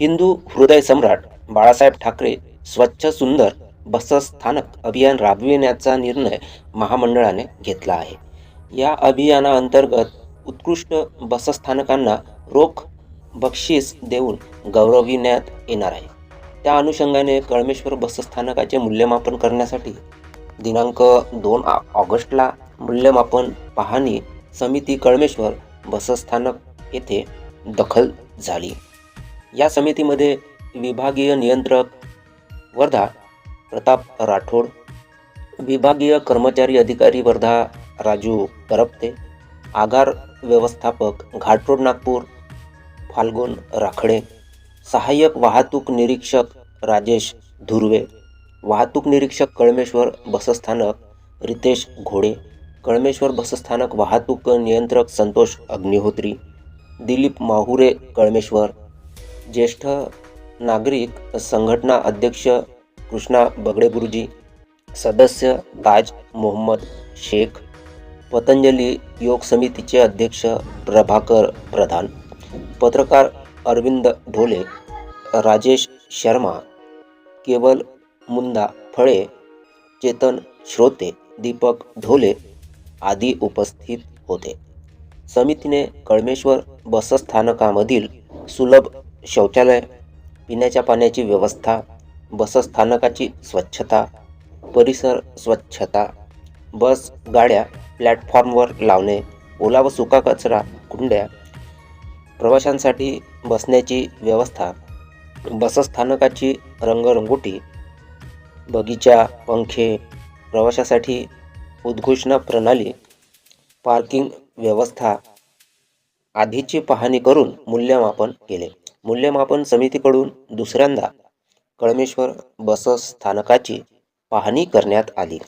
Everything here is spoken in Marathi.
हिंदू हृदय सम्राट बाळासाहेब ठाकरे स्वच्छ सुंदर बसस्थानक अभियान राबविण्याचा निर्णय महामंडळाने घेतला आहे. या अभियानाअंतर्गत उत्कृष्ट बसस्थानकांना रोख बक्षीस देऊन गौरविण्यात येणार आहे. त्या अनुषंगाने कळमेश्वर बसस्थानकाचे मूल्यमापन करण्यासाठी दिनांक दोन ऑगस्टला मूल्यमापन पाहणी समिती कळमेश्वर बसस्थानक येथे दखल झाली. या समितीमध्ये विभागीय नियंत्रक वर्धा प्रताप राठोड विभागीय कर्मचारी अधिकारी वर्धा राजू करपते आगार व्यवस्थापक घाटरोड नागपूर फाल्गुन राखडे सहाय्यक वाहतूक निरीक्षक राजेश धुर्वे वाहतूक निरीक्षक कळमेश्वर बसस्थानक रितेश घोडे कळमेश्वर बसस्थानक वाहतूक नियंत्रक संतोष अग्निहोत्री दिलीप माहुरे कळमेश्वर ज्येष्ठ नागरिक संघटना अध्यक्ष कृष्णा बगडे गुरुजी सदस्य ताज मोहम्मद शेख पतंजली योग समितीचे अध्यक्ष प्रभाकर प्रधान पत्रकार अरविंद ढोले राजेश शर्मा केवल मुंदा फळे चेतन श्रोते दीपक ढोले आदी उपस्थित होते. समितीने कळमेश्वर बसस्थानकामधील सुलभ शौचालय पिण्याच्या पाण्याची व्यवस्था बसस्थानकाची स्वच्छता परिसर स्वच्छता बस गाड्या प्लॅटफॉर्मवर लावणे ओला व सुका कचरा कुंड्या प्रवाशांसाठी बसण्याची व्यवस्था बसस्थानकाची रंगरंगोटी बगीचा पंखे प्रवाशासाठी उद्घोषणा प्रणाली पार्किंग व्यवस्था आधीची पाहणी करून मूल्यमापन केले. मूल्यमापन समितीकडून दुसऱ्यांदा कळमेश्वर बसस्थानकाची पाहणी करण्यात आली.